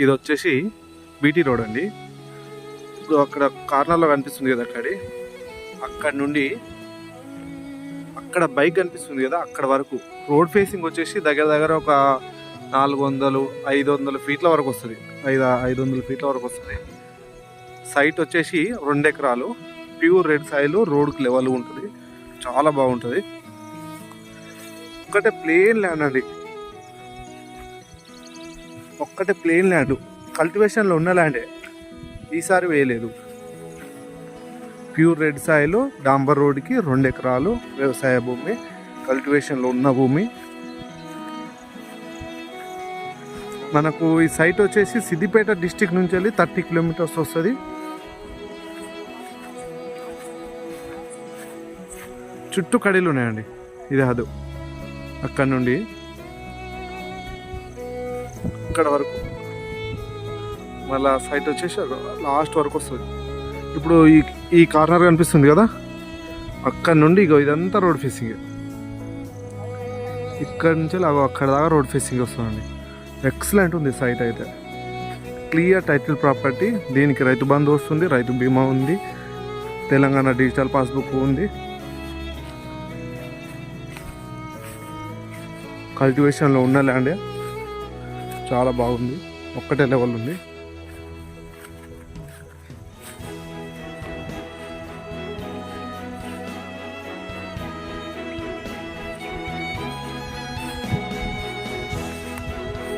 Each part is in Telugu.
ఇది వచ్చేసి బీటీ రోడ్ అండి. ఇప్పుడు అక్కడ కార్నర్లో కనిపిస్తుంది కదా అక్కడి. అక్కడ నుండి అక్కడ బైక్ కనిపిస్తుంది కదా అక్కడ వరకు. రోడ్ ఫేసింగ్ వచ్చేసి దగ్గర దగ్గర ఒక నాలుగు వందలు ఐదు వందల ఫీట్ల వరకు వస్తుంది. ఐదు ఐదు వందల ఫీట్ల వరకు వస్తుంది. సైట్ వచ్చేసి రెండు ఎకరాలు. ప్యూర్ రెడ్ సాయిల్ రోడ్కి లెవెల్ ఉంటుంది. చాలా బాగుంటుంది. ఒకటే ప్లేన్ ల్యాండ్ అండి. ఒక్కటే ప్లేన్ ల్యాండ్ కల్టివేషన్లో ఉన్న ల్యాండే ఈసారి వేయలేదు. ప్యూర్ రెడ్ సాయిల్ డాంబర్ రోడ్కి రెండు ఎకరాలు వ్యవసాయ భూమి కల్టివేషన్లో ఉన్న భూమి. మనకు ఈ సైట్ వచ్చేసి సిద్దిపేట డిస్టిక్ నుంచి వెళ్ళి థర్టీ కిలోమీటర్స్ వస్తుంది. చుట్టూ కడీలు ఉన్నాయండి. ఇది అదు. అక్కడ నుండి ఇక్కడ వరకు. మళ్ళీ సైట్ వచ్చేసి లాస్ట్ వరకు వస్తుంది. ఇప్పుడు ఈ ఈ కార్నర్ కనిపిస్తుంది కదా? అక్కడ నుండి ఇగో ఇదంతా రోడ్ ఫేసింగ్ ఇక్కడ నుంచి అగో అక్కడ దాకా రోడ్ ఫేసింగ్ వస్తుందండి. ఎక్సలెంట్ ఉంది సైట్ అయితే. క్లియర్ టైటిల్ ప్రాపర్టీ దీనికి రైతు బంధు వస్తుంది రైతు బీమా ఉంది తెలంగాణ డిజిటల్ పాస్బుక్ ఉంది. కల్టివేషన్లో ఉన్న ల్యాండే చాలా బాగుంది. ఒక్కటే లెవెల్ ఉంది.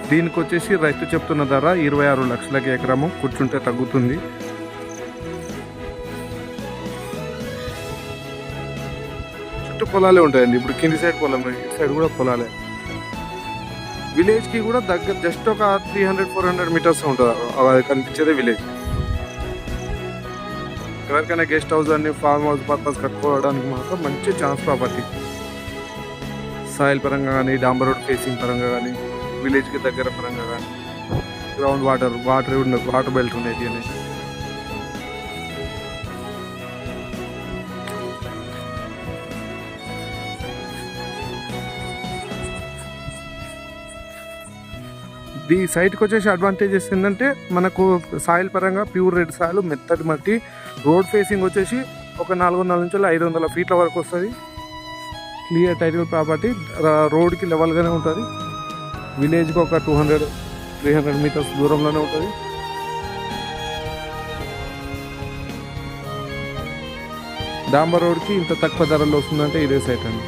దీనికి వచ్చేసి రైతు చెప్తున్న ధర ఇరవై ఆరు లక్షలకి ఎకరము కూర్చుంటే తగ్గుతుంది. చుట్టూ పొలాలే ఉంటాయండి. ఇప్పుడు కింది సైడ్ పొలం ఇటు సైడ్ కూడా పొలాలే. విలేజ్కి కూడా దగ్గర జస్ట్ ఒక three hundred four hundred metres ఉంటుంది. అది కనిపించేది విలేజ్. ఎవరికైనా గెస్ట్ హౌస్ అని ఫార్మ్ హౌస్ పర్పస్ కట్టుకోవడానికి మాత్రం మంచి ఛాన్స్ ప్రాపర్టీ సాయిల్ పరంగా కానీ డాంబర్ రోడ్ ఫేసింగ్ పరంగా కానీ విలేజ్కి దగ్గర పరంగా కానీ గ్రౌండ్ వాటర్ వాటర్ ఉన్న వాటర్ బెల్ట్ ఉన్నాయి అనేది ఈ సైట్కి వచ్చేసి అడ్వాంటేజెస్ ఏంటంటే మనకు సాయిల్ పరంగా ప్యూర్ రెడ్ సాయిల్ మెత్తటి మట్టి రోడ్ ఫేసింగ్ వచ్చేసి ఒక నాలుగు వందల నుంచి ఐదు వందల ఫీట్ల వరకు వస్తుంది. క్లియర్ టైటిల్ ప్రాపర్టీ రోడ్కి లెవెల్గానే ఉంటుంది. విలేజ్కి ఒక two hundred three hundred metres దూరంలోనే ఉంటుంది. డాంబర్ రోడ్కి ఇంత తక్కువ ధరలో వస్తుందంటే ఇదే సైట్ అండి.